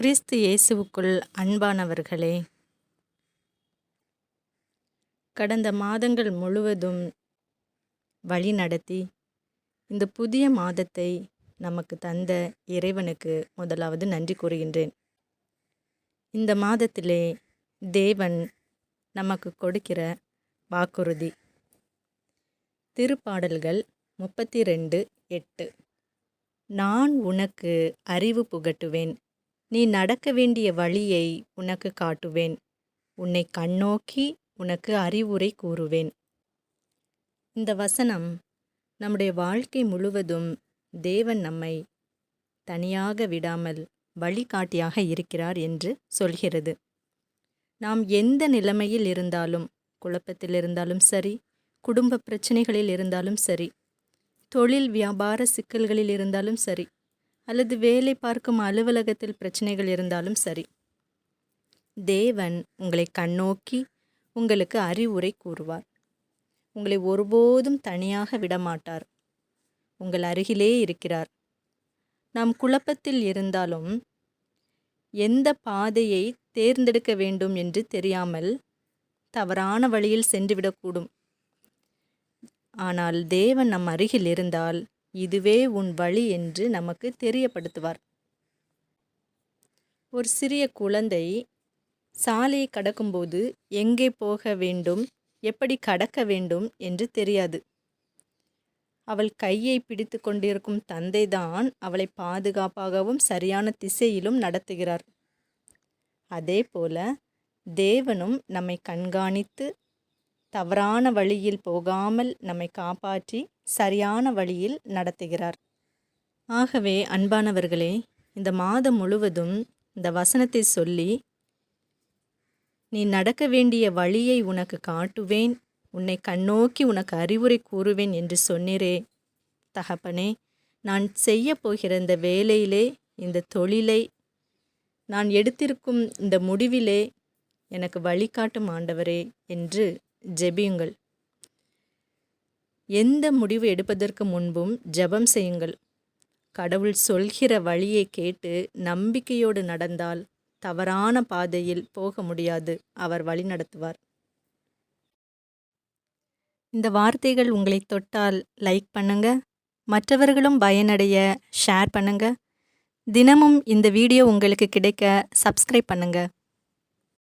கிறிஸ்து இயேசுவுக்குள் அன்பானவர்களே கடந்த மாதங்கள் முழுவதும் வழி நடத்தி இந்த புதிய மாதத்தை நமக்கு தந்த இறைவனுக்கு முதலாவது நன்றி கூறுகின்றேன். இந்த மாதத்திலே தேவன் நமக்கு கொடுக்கிற வாக்குறுதி. திருப்பாடல்கள் முப்பத்தி ரெண்டு எட்டு. நான் உனக்கு அறிவு புகட்டுவேன். நீ நடக்க வேண்டிய வழியை உனக்கு காட்டுவேன். உன்னை கண்ணோக்கி உனக்கு அறிவுரை கூறுவேன். இந்த வசனம் நம்முடைய வாழ்க்கை முழுவதும் தேவன் நம்மை தனியாக விடாமல் வழிகாட்டியாக இருக்கிறார் என்று சொல்கிறது. நாம் எந்த நிலைமையில் இருந்தாலும் குழப்பத்தில் இருந்தாலும் சரி குடும்ப பிரச்சனைகளில் இருந்தாலும் சரி தொழில் வியாபார சிக்கல்களில் இருந்தாலும் சரி அல்லது வேலை பார்க்கும் அலுவலகத்தில் பிரச்சனைகள் இருந்தாலும் சரி. தேவன் உங்களை கண்ணோக்கி உங்களுக்கு அறிவுரை கூறுவார். உங்களை ஒருபோதும் தனியாக விடமாட்டார். உங்கள் அருகிலே இருக்கிறார். நாம் குழப்பத்தில் இருந்தாலும் எந்த பாதையை தேர்ந்தெடுக்க வேண்டும் என்று தெரியாமல் தவறான வழியில் சென்றுவிடக்கூடும். ஆனால் தேவன் நம் அருகில் இருந்தால் இதுவே உன் வழி என்று நமக்கு தெரியப்படுத்துவார். ஒரு சிறிய குழந்தை சாலையை கடக்கும்போது எங்கே போக வேண்டும் எப்படி கடக்க வேண்டும் என்று தெரியாது. அவள் கையை பிடித்து கொண்டிருக்கும் தந்தைதான் அவளை பாதுகாப்பாகவும் சரியான திசையிலும் நடத்துகிறார். அதே போல தேவனும் நம்மை கண்காணித்து தவறான வழியில் போகாமல் நம்மை காப்பாற்றி சரியான வழியில் நடத்துகிறார். ஆகவே அன்பானவர்களே இந்த மாதம் முழுவதும் இந்த வசனத்தை சொல்லி நீ நடக்க வேண்டிய வழியை உனக்கு காட்டுவேன் உன்னை கண்ணோக்கி உனக்கு அறிவுரை கூறுவேன் என்று சொன்னீரே தகப்பனே. நான் செய்ய போகிற இந்த வேலையிலே இந்த தொழிலை நான் எடுத்திருக்கும் இந்த முடிவிலே எனக்கு வழிகாட்டும் ஆண்டவரே என்று ஜெபியுங்கள். எந்த முடிவு எடுப்பதற்கு முன்பும் ஜெபம் செய்யுங்கள். கடவுள் சொல்கிற வழியை கேட்டு நம்பிக்கையோடு நடந்தால் தவறான பாதையில் போக முடியாது அவர் வழி நடத்துவார். இந்த வார்த்தைகள் உங்களை தொட்டால் லைக் பண்ணுங்க. மற்றவர்களும் பயனடைய ஷேர் பண்ணுங்க. தினமும் இந்த வீடியோ உங்களுக்கு கிடைக்க சப்ஸ்கிரைப் பண்ணுங்கள்